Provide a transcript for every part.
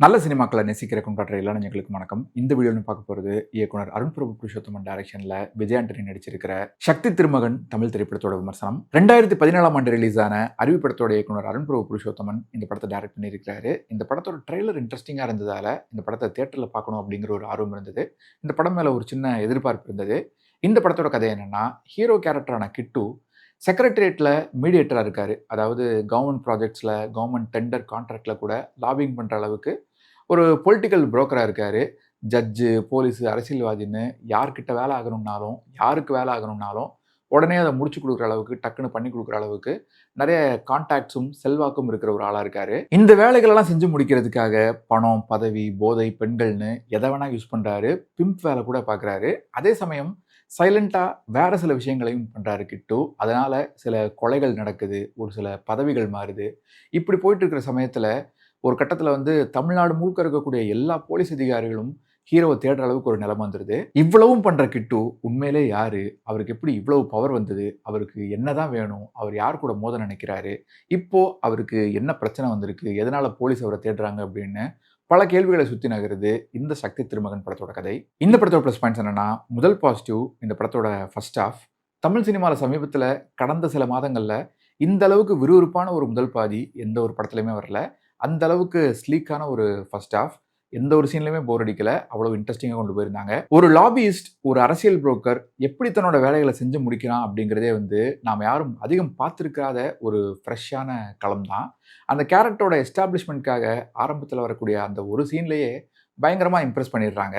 நல்ல சினிமாக்களை நேசிக்கிற கொண்டாடுற எல்லா நெஞ்சங்களுக்கு வணக்கம். இந்த வீடியோன்னு பார்க்க போகிறது இயக்குனர் அருண் பிரபு புருஷோத்தமன் டைரக்ஷனில் விஜய் ஆண்டனி நடிச்சிருக்கிற சக்தி திருமகன் தமிழ் திரைப்படத்தோட விமர்சனம். ரெண்டாயிரத்தி பதினேழாம் ஆண்டு ரிலீஸ் ஆன அறிவு படத்தோட இயக்குனர் அருண் பிரபு புருஷோத்தமன் இந்த படத்தை டைரக்ட் பண்ணியிருக்கிறாரு. இந்த படத்தோட ட்ரெய்லர் இன்ட்ரெஸ்டிங்காக இருந்ததால் இந்த படத்தை தேட்டரில் பார்க்கணும் அப்படிங்கிற ஒரு ஆர்வம் இருந்தது. இந்த படம் மேலே ஒரு சின்ன எதிர்பார்ப்பு இருந்தது. இந்த படத்தோட கதை என்னென்னா ஹீரோ கேரக்டரான கிட்டு செக்ரட்டரியேட்டில் மீடியேட்டராக இருக்கார். அதாவது கவர்மெண்ட் ப்ராஜெக்ட்ஸில் கவர்மெண்ட் டெண்டர் கான்ட்ராக்டில் கூட லாபிங் பண்ணுற அளவுக்கு ஒரு பொலிட்டிக்கல் புரோக்கராக இருக்கார். ஜட்ஜு போலீஸு அரசியல்வாதின்னு யார்கிட்ட வேலை ஆகணும்னாலும் யாருக்கு வேலை ஆகணும்னாலும் உடனே அதை முடிச்சு கொடுக்குற அளவுக்கு டக்குன்னு பண்ணி கொடுக்குற அளவுக்கு நிறைய கான்டாக்ட்ஸும் செல்வாக்கும் இருக்கிற ஒரு ஆளாக இருக்காரு. இந்த வேலைகளெல்லாம் செஞ்சு முடிக்கிறதுக்காக பணம் பதவி போதை பெண்கள்னு எதை வேணால் யூஸ் பண்ணுறாரு பிம்ப் வேலை கூட பார்க்குறாரு அதே சமயம் சைலண்ட்டாக வேறு சில விஷயங்களையும் பண்ணுறாரு கிட்டு. அதனால் சில கொலைகள் நடக்குது. ஒரு சில பதவிகள் மாறுது. இப்படி போயிட்டு இருக்கிற சமயத்தில் ஒரு கட்டத்தில் வந்து தமிழ்நாடு முழுக்க இருக்கக்கூடிய எல்லா போலீஸ் அதிகாரிகளும் ஹீரோவை தேடுற அளவுக்கு ஒரு நிலம வந்துடுது இவ்வளவும் பண்ணுற கிட்டு உண்மையிலே யார்? அவருக்கு எப்படி இவ்வளவு பவர் வந்தது? அவருக்கு என்ன தான் வேணும்? அவர் யார் கூட மோத நினைக்கிறாரு? இப்போ அவருக்கு என்ன பிரச்சனை வந்திருக்கு? எதனால் போலீஸ் அவரை தேடுறாங்க அப்படின்னு பல கேள்விகளை சுற்றி நகருது இந்த சக்தி திருமகன் படத்தோட கதை. இந்த படத்தோட ப்ளஸ் பாயிண்ட்ஸ் என்னென்னா முதல் பாசிட்டிவ் இந்த படத்தோட ஃபர்ஸ்ட் ஆஃப் தமிழ் சினிமாவில் சமீபத்தில் கடந்த சில மாதங்களில் இந்த அளவுக்கு விறுவிறுப்பான ஒரு முதல் பாதி எந்த ஒரு படத்துலையுமே வரல. அந்த அளவுக்கு ஸ்லீக்கான ஒரு ஃபர்ஸ்ட் ஆஃப் எந்த ஒரு சீன்லையுமே போர் அடிக்கல. அவ்வளவு இன்ட்ரெஸ்டிங்காக கொண்டு போயிருந்தாங்க. ஒரு லாபியிஸ்ட் ஒரு அரசியல் புரோக்கர் எப்படி தன்னோட வேலைகளை செஞ்சு முடிக்கிறான் அப்படிங்கிறதே வந்து நாம் யாரும் அதிகம் பார்த்துருக்காத ஒரு ஃப்ரெஷ்ஷான களம் தான் அந்த கேரக்டரோட எஸ்டாப்ளிஷ்மெண்ட்காக ஆரம்பத்தில் வரக்கூடிய அந்த ஒரு சீன்லேயே பயங்கரமாக இம்ப்ரெஸ் பண்ணிடுறாங்க.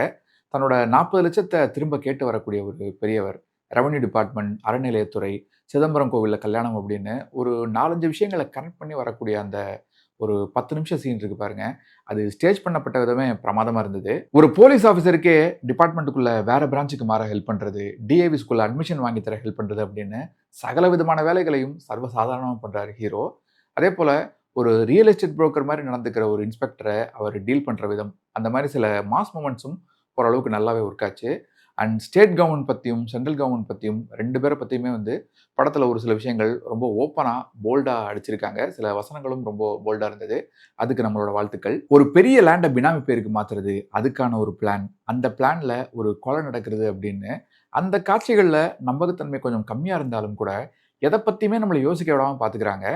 தன்னோட நாற்பது லட்சத்தை திரும்ப கேட்டு வரக்கூடிய ஒரு பெரியவர் ரெவன்யூ டிபார்ட்மெண்ட் அறநிலையத்துறை சிதம்பரம் கோவிலில் கல்யாணம் அப்படின்னு ஒரு நாலஞ்சு விஷயங்களை கனெக்ட் பண்ணி வரக்கூடிய அந்த ஒரு பத்து நிமிஷம் சீன் இருக்கு பாருங்க. அது ஸ்டேஜ் பண்ணப்பட்ட விதமே பிரமாதமாக இருந்தது. ஒரு போலீஸ் ஆஃபீஸருக்கே டிபார்ட்மெண்ட்டுக்குள்ள வேற பிரான்ச்சுக்கு மாற ஹெல்ப் பண்ணுறது டிஏவி ஸ்கூலில் அட்மிஷன் வாங்கி தர ஹெல்ப் பண்ணுறது அப்படின்னு சகல விதமான வேலைகளையும் சர்வசாதாரணமாக பண்ணுறாரு ஹீரோ அதே போல் ஒரு ரியல் எஸ்டேட் புரோக்கர் மாதிரி நடந்துக்கிற ஒரு இன்ஸ்பெக்டரை அவர் டீல் பண்ணுற விதம் அந்த மாதிரி சில மாஸ் மூமெண்ட்ஸும் ஓரளவுக்கு நல்லாவே ஒர்க் ஆச்சு. அண்ட் ஸ்டேட் கவர்மெண்ட் பற்றியும் சென்ட்ரல் கவர்மெண்ட் பற்றியும் ரெண்டு பேரை பற்றியுமே வந்து படத்தில் ஒரு சில விஷயங்கள் ரொம்ப ஓப்பனாக போல்டாக அடிச்சிருக்காங்க. சில வசனங்களும் ரொம்ப போல்டாக இருந்தது. அதுக்கு நம்மளோட வாழ்த்துக்கள். ஒரு பெரிய லேண்டை பினாமி பேருக்கு மாற்றுறது அதுக்கான ஒரு பிளான் அந்த பிளானில் ஒரு கொலை நடக்கிறது அப்படின்னு அந்த காட்சிகளில் நம்பகத்தன்மை கொஞ்சம் கம்மியாக இருந்தாலும் கூட எதை பற்றியுமே நம்மளை யோசிக்க விடாமல் பார்த்துக்கிறாங்க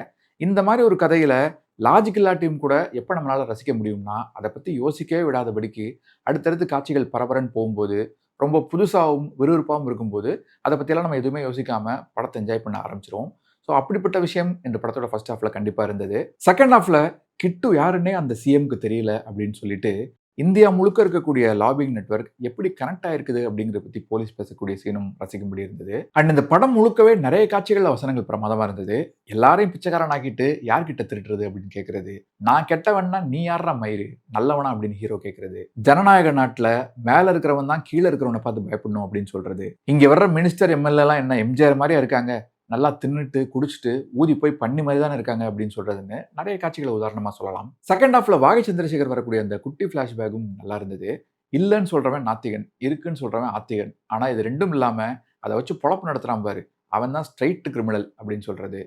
இந்த மாதிரி ஒரு கதையில் லாஜிக் இல்லாட்டியும் கூட எப்போ நம்மளால் ரசிக்க முடியும்னா அதை பற்றி யோசிக்கவே விடாதபடிக்கு அடுத்தடுத்து காட்சிகள் பரபரன்னு போகும்போது ரொம்ப புதுசாகவும் விறுவிறுப்பாகவும் இருக்கும்போது அதை பற்றியெல்லாம் நம்ம எதுவுமே யோசிக்காமல் படத்தை என்ஜாய் பண்ண ஆரம்பிச்சிருவோம். ஸோ அப்படிப்பட்ட விஷயம் இந்த படத்தோட ஃபர்ஸ்ட் ஹாஃபில் கண்டிப்பாக இருந்தது. செகண்ட் ஹாஃபில் கிட்டு யாருன்னே அந்த சிஎம்க்கு தெரியல அப்படின்னு சொல்லிட்டு இந்தியா முழுக்க இருக்கக்கூடிய லாபிங் நெட்ஒர்க் எப்படி கனெக்ட் ஆயிருக்குது அப்படிங்கிறத பற்றி போலீஸ் பேசக்கூடிய சீனும் ரசிக்கும்படி இருந்தது. அண்ட் இந்த படம் முழுக்கவே நிறைய காட்சிகள் வசனங்கள் பிரமாதமாக இருந்தது. எல்லாரையும் பிச்சைக்காரன் ஆக்கிட்டு யார்கிட்ட திருட்டுறது அப்படின்னு கேட்கறது நான் கெட்டவன்னா நீ யாரா மயிறு? நல்லவனா அப்படின்னு ஹீரோ கேட்கறது ஜனநாயக நாட்டில் மேலே இருக்கிறவன் தான் கீழே இருக்கிறவனை பார்த்து பயப்படணும் அப்படின்னு சொல்றது. இங்கே வர்ற மினிஸ்டர் எம்எல்ஏலாம் என்ன எம்ஜிஆர் மாதிரியா இருக்காங்க? நல்லா தின்னுட்டு குடிச்சிட்டு ஊதி போய் பண்ணி மாதிரி தானே இருக்காங்க அப்படின்னு சொல்கிறதுன்னு நிறைய காட்சிகளை உதாரணமாக சொல்லலாம். செகண்ட் ஹாஃப்ல வாகை சந்திரசேகர் வரக்கூடிய அந்த குட்டி ஃப்ளாஷ்பேக்கும் நல்லா இருந்தது. இல்லைன்னு சொல்கிறவன் நாத்திகன் இருக்குன்னு சொல்கிறவன் ஆத்திகன். ஆனால் இது ரெண்டும் இல்லாமல் அதை வச்சு பொழப்பு நடத்துறான் பாரு. அவன் தான் ஸ்ட்ரைட்டு கிரிமினல் அப்படின்னு சொல்கிறது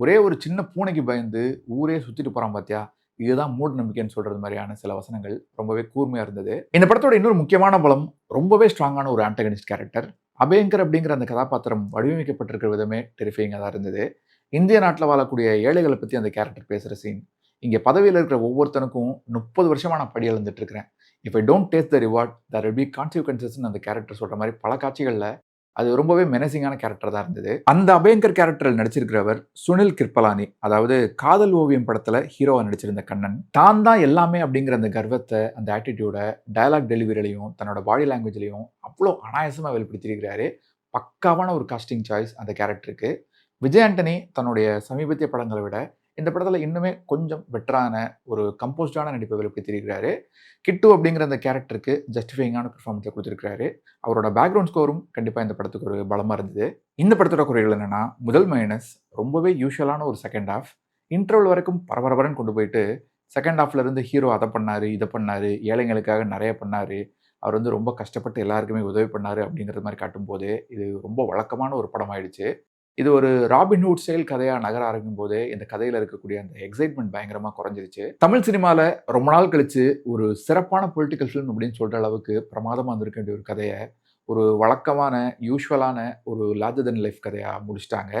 ஒரே ஒரு சின்ன பூனைக்கு பயந்து ஊரே சுற்றிட்டு போகிறான் பார்த்தியா இதுதான் மூட நம்பிக்கைன்னு சொல்கிறது மாதிரியான சில வசனங்கள் ரொம்பவே கூர்மையாக இருந்தது. இந்த படத்தோட இன்னொரு முக்கியமான பலம் ரொம்பவே ஸ்ட்ராங்கான ஒரு ஆண்டகனிஸ்ட் கேரக்டர் அபயங்கர் அப்படிங்கிற அந்த கதாபாத்திரம் வடிவமைக்கப்பட்டிருக்கிற விதமே டெரிஃபைங்காக தான் இருந்தது. இந்திய நாட்டில் வாழக்கூடிய ஏழைகளை பற்றி அந்த கேரக்டர் பேசுகிற சீன் இங்கே பதவியில் இருக்கிற ஒவ்வொருத்தனுக்கும் முப்பது வருஷமாக நான் படி எழுந்துட்டு இருக்கிறேன். If I don't taste the reward there will be கான்சிக்வன்சஸ்ன்னு அந்த கேரக்டர் சொல்கிற மாதிரி பல காட்சிகளில் அது ரொம்பவே மெனசிங்கான கேரக்டர் தான் இருந்தது. அந்த அபயங்கர் கேரக்டரில் நடிச்சிருக்கிறவர் சுனில் கிருப்பலானி அதாவது காதல் ஓவியம் படத்தில் ஹீரோவாக நடிச்சிருந்த கண்ணன். தான் தான் எல்லாமே அப்படிங்கிற அந்த கர்வத்தை அந்த ஆட்டிடியூட டயலாக் டெலிவரிலையும் தன்னோட பாடி லாங்குவேஜ்லையும் அவ்வளோ அனாயசமாக வெளிப்படுத்தியிருக்கிறாரு. பக்காவான ஒரு காஸ்டிங் சாய்ஸ் அந்த கேரக்டருக்கு விஜய் ஆண்டனி தன்னுடைய சமீபத்திய படங்களை விட இந்த படத்தில் இன்னுமே கொஞ்சம் பெட்டரான ஒரு கம்போஸ்டான நடிப்பை வெளிப்படுத்தியிருக்கிறாரு கிட்டு அப்படிங்கிற அந்த கேரக்டருக்கு ஜஸ்டிஃபைங்கான பெர்ஃபார்மன்ஸை கொடுத்துருக்காரு அவரோட பேக்ரவுண்ட் ஸ்கோரும் கண்டிப்பாக இந்த படத்துக்கு ஒரு பலமாக இருந்தது. இந்த படத்தோட குறைகள் என்னென்னா முதல் மைனஸ் ரொம்பவே யூஷுவலான ஒரு செகண்ட் ஹாஃப் இன்டர்வல் வரைக்கும் பரபரபரன்னு கொண்டு போயிட்டு செகண்ட் ஹாஃப்ல இருந்து ஹீரோ அதை பண்ணாரு இதை பண்ணாரு ஏழைங்களுக்காக நிறைய பண்ணாரு. அவர் வந்து ரொம்ப கஷ்டப்பட்டு எல்லாருக்குமே உதவி பண்ணாரு அப்படிங்கிறது மாதிரி காட்டும்போது இது ரொம்ப வழக்கமான ஒரு படம் ஆயிடுச்சு இது ஒரு ராபின்ஹுட் ஸ்டைல் கதையா நகர ஆரம்பிக்கும் போதே இந்த கதையில இருக்கக்கூடிய அந்த எக்ஸைட்மெண்ட் பயங்கரமா குறைஞ்சிருச்சு. தமிழ் சினிமால ரொம்ப நாள் கழிச்சு ஒரு சிறப்பான பொலிட்டிக்கல் ஃபிலிம் அப்படின்னு சொல்ற அளவுக்கு பிரமாதமா வந்திருக்க வேண்டிய ஒரு கதையை ஒரு வழக்கமான யூஸ்வலான ஒரு லார்ஜர் தன் லைஃப் கதையாக முடிச்சிட்டாங்க.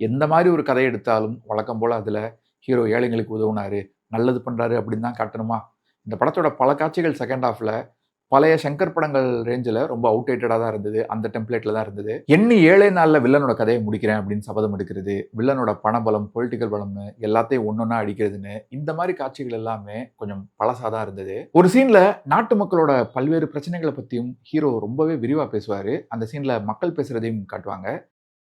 எந்த மாதிரி ஒரு கதை எடுத்தாலும் வழக்கம் போல் அதில் ஹீரோ ஏழைங்களுக்கு உதவுனாரு நல்லது பண்ணுறாரு அப்படின்னு தான் காட்டணுமா? இந்த படத்தோட பல காட்சிகள் செகண்ட் ஹாஃபில் பழைய சங்கர் படங்கள் ரேஞ்சில் ரொம்ப அவுடேட்டடாக தான் இருந்தது. அந்த டெம்ப்ளேட்டில் தான் இருந்தது. எண்ணி ஏழே நாளில் வில்லனோட கதையை முடிக்கிறேன் அப்படின்னு சபதம் எடுக்கிறது வில்லனோட பணபலம் பொலிட்டிக்கல் பலம்னு எல்லாத்தையும் ஒன்றொன்னா அடிக்கிறதுன்னு இந்த மாதிரி காட்சிகள் எல்லாமே கொஞ்சம் பழசாக தான் இருந்தது. ஒரு சீனில் நாட்டு மக்களோட பல்வேறு பிரச்சனைகளை பற்றியும் ஹீரோ ரொம்பவே விரிவாக பேசுவார். அந்த சீனில் மக்கள் பேசுகிறதையும் காட்டுவாங்க.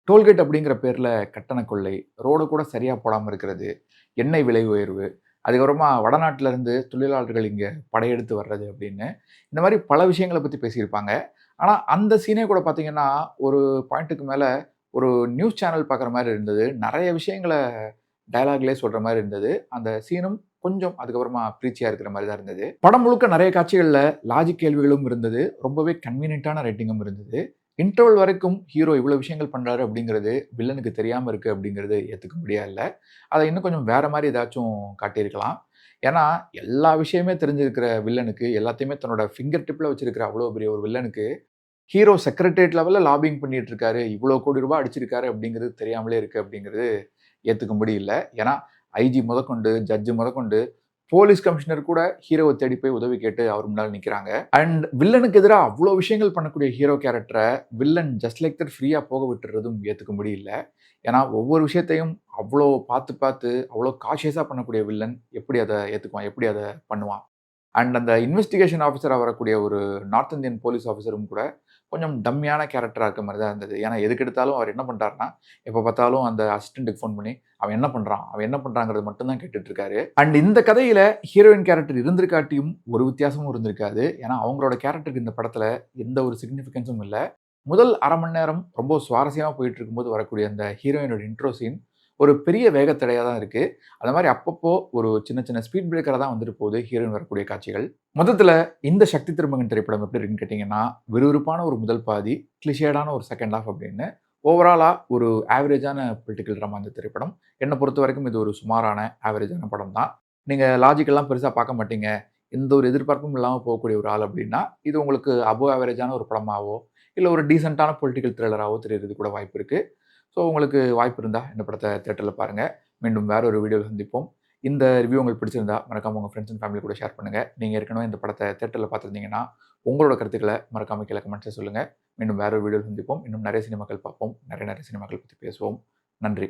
டோல்கேட் அப்படிங்கிற பேரில் கட்டண கொள்ளை ரோடு கூட சரியாக போடாமல் இருக்கிறது எண்ணெய் விலை உயர்வு அதுக்கப்புறமா வடநாட்டிலேருந்து தொழிலாளர்கள் இங்கே படையெடுத்து வர்றது அப்படின்னு. இந்த மாதிரி பல விஷயங்களை பற்றி பேசியிருப்பாங்க. ஆனால் அந்த சீனே கூட பார்த்திங்கன்னா ஒரு பாயிண்ட்டுக்கு மேலே ஒரு நியூஸ் சேனல் பார்க்குற மாதிரி இருந்தது. நிறைய விஷயங்களை டயலாக்லேயே சொல்கிற மாதிரி இருந்தது. அந்த சீனும் கொஞ்சம் அதுக்கப்புறமா பிரீச்சியாக இருக்கிற மாதிரி தான் இருந்தது. படம் முழுக்க நிறைய காட்சிகளில் லாஜிக் கேள்விகளும் இருந்தது. ரொம்பவே கன்வீனியண்ட்டான ரைட்டிங்கும் இருந்தது. இன்டர்வல் வரைக்கும் ஹீரோ இவ்வளோ விஷயங்கள் பண்ணுறாரு அப்படிங்கிறது வில்லனுக்கு தெரியாமல் இருக்குது அப்படிங்கிறது ஏற்றுக்க முடியல அதை இன்னும் கொஞ்சம் வேறு மாதிரி ஏதாச்சும் காட்டியிருக்கலாம். ஏன்னா எல்லா விஷயமே தெரிஞ்சிருக்கிற வில்லனுக்கு எல்லாத்தையுமே தன்னோட ஃபிங்கர் டிப்பில் வச்சிருக்கிற அவ்வளோ பெரிய ஒரு வில்லனுக்கு ஹீரோ செக்ரட்டரியேட் லெவலில் லாபிங் பண்ணிட்டு இருக்காரு இவ்வளோ கோடி ரூபாய் அடிச்சிருக்காரு அப்படிங்கிறது தெரியாமலே இருக்குது அப்படிங்கிறது ஏற்றுக்கும்படி இல்லை ஏன்னா ஐஜி முதற்கொண்டு ஜட்ஜு முதற்கொண்டு போலீஸ் கமிஷனர் கூட ஹீரோவை தேடி போய் உதவி கேட்டு அவர் முன்னால் நிற்கிறாங்க அண்ட் வில்லனுக்கு எதிராக அவ்வளோ விஷயங்கள் பண்ணக்கூடிய ஹீரோ கேரக்டரை வில்லன் ஜஸ்ட் லைக் தட் ஃப்ரீயாக போக விட்டுறதும் ஏற்றுக்க முடியல ஏன்னா ஒவ்வொரு விஷயத்தையும் அவ்வளோ பார்த்து பார்த்து அவ்வளோ காஷியஸாக பண்ணக்கூடிய வில்லன் எப்படி அதை ஏற்றுக்குவான் எப்படி அதை பண்ணுவான். அண்ட் அந்த இன்வெஸ்டிகேஷன் ஆஃபீஸராக வரக்கூடிய ஒரு நார்த் இந்தியன் போலீஸ் ஆஃபீஸரும் கூட கொஞ்சம் டம்மியான கேரக்டராக இருக்க மாதிரி தான் இருந்தது. ஏன்னா எதுக்கு எடுத்தாலும் அவர் என்ன பண்ணுறாருன்னா எப்போ பார்த்தாலும் அந்த அசிஸ்டண்ட்டுக்கு ஃபோன் பண்ணி அவன் என்ன பண்ணுறான் அவன் என்ன பண்ணுறாங்கிறது மட்டும்தான் கேட்டுட்டு இருக்காரு. அண்ட் இந்த கதையில் ஹீரோயின் கேரக்டர் இருந்திருக்காட்டியும் ஒரு வித்தியாசமும் இருந்திருக்காது. ஏன்னா அவங்களோட கேரக்டருக்கு இந்த படத்தில் எந்த ஒரு சிக்னிஃபிகன்ஸும் இல்லை. முதல் அரை மணி நேரம் ரொம்ப சுவாரஸ்யமாக போயிட்டு இருக்கும்போது வரக்கூடிய அந்த ஹீரோயினோட இன்ட்ரோ சீன் ஒரு பெரிய வேகத்தடையாக தான் இருக்குது அந்த மாதிரி அப்பப்போ ஒரு சின்ன சின்ன ஸ்பீட் பிரேக்கராக தான் வந்துட்டு போகுது ஹீரோயின் வரக்கூடிய காட்சிகள். மொத்தத்தில் இந்த சக்தி திருமகன் திரைப்படம் எப்படி இருக்குன்னு கேட்டிங்கன்னா விறுவிறுப்பான ஒரு முதல் பாதி கிளிஷேடான ஒரு செகண்ட் ஹாஃப் அப்படின்னு ஓவராலாக ஒரு ஆவரேஜான பொலிட்டிக்கல் ட்ராமா இந்த திரைப்படம். என்னை பொறுத்த வரைக்கும் இது ஒரு சுமாரான ஆவரேஜான படம் தான். நீங்கள் லாஜிக்கெல்லாம் பெருசாக பார்க்க மாட்டீங்க. எந்த ஒரு எதிர்பார்ப்பும் இல்லாமல் போகக்கூடிய ஒரு ஆள் அப்படின்னா இது உங்களுக்கு அபோ ஆவரேஜான ஒரு படமாவோ இல்லை ஒரு டீசெண்டான பொலிட்டிக்கல் த்ரில்லராகவோ தெரியறது கூட வாய்ப்பு இருக்குது ஸோ உங்களுக்கு வாய்ப்பு இருந்தால் இந்த படத்தை தேட்டரில் பாருங்கள் மீண்டும் வேற ஒரு வீடியோவில் சந்திப்போம். இந்த ரிவ்யூ உங்களுக்கு பிடிச்சிருந்தா மறக்காமல் உங்கள் ஃப்ரெண்ட்ஸ் அண்ட் ஃபேமிலி கூட ஷேர் பண்ணுங்கள் நீங்கள் ஏற்கனவே இந்த படத்தை தேட்டரில் பார்த்துருந்தீங்கன்னா உங்களோட கருத்துக்களை மறக்காம கீழே கமெண்ட்ஸை சொல்லுங்கள் மீண்டும் வேற ஒரு வீடியோவில் சந்திப்போம். இன்னும் நிறைய சினிமாக்கள் பார்ப்போம். நிறைய நிறைய சினிமாக்கள் பற்றி பேசுவோம். நன்றி.